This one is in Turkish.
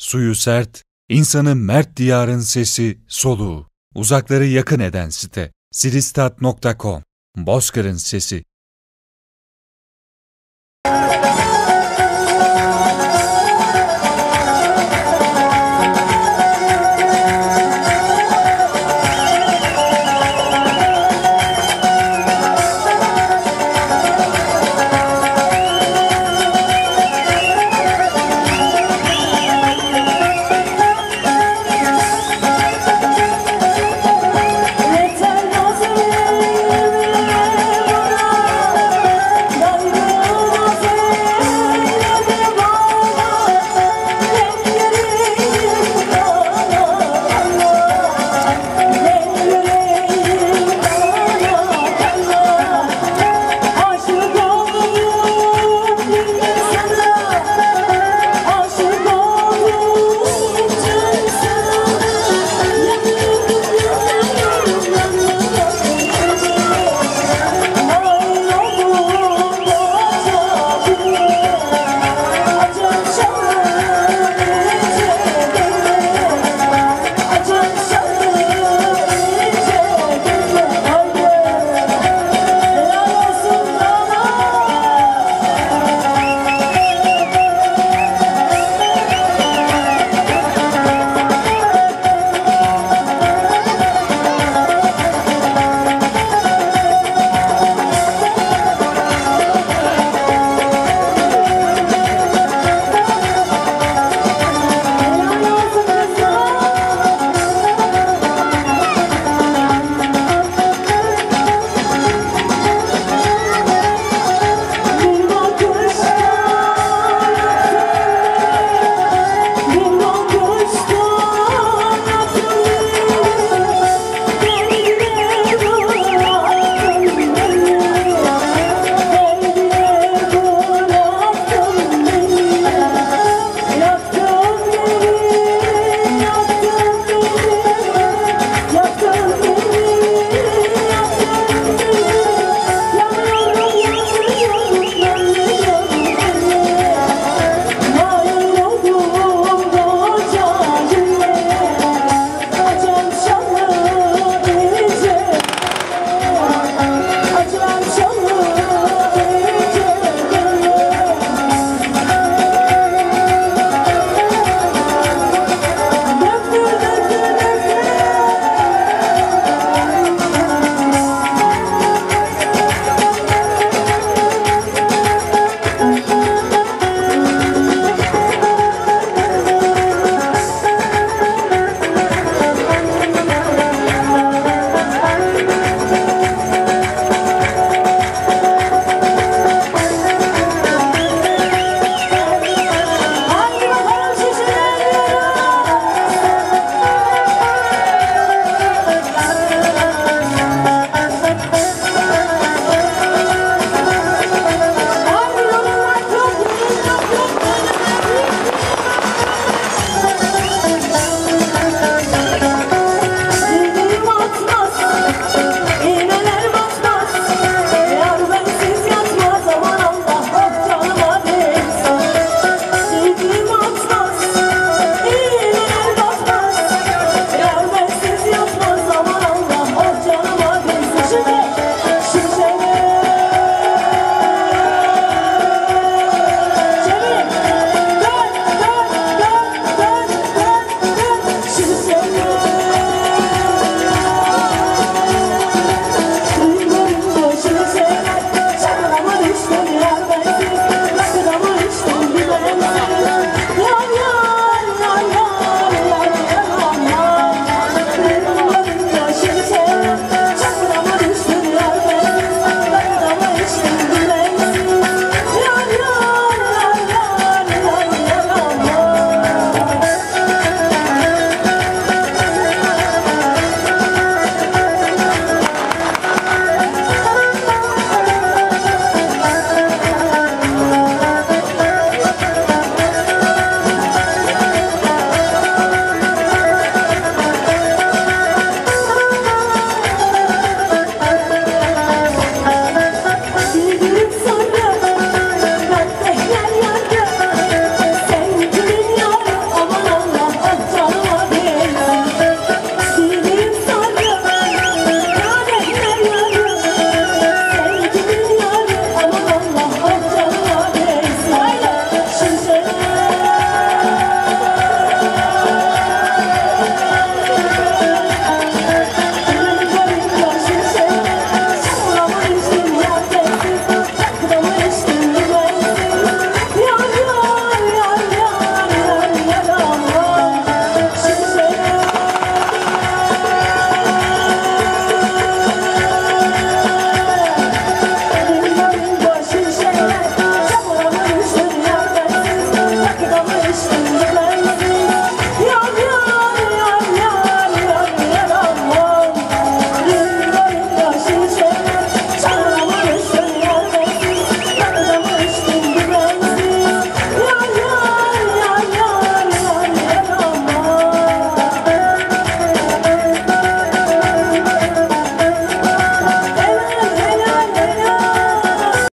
Suyu sert, insanı mert diyarın sesi, soluğu. Uzakları yakın eden site. siristat.com Bozkır'ın sesi.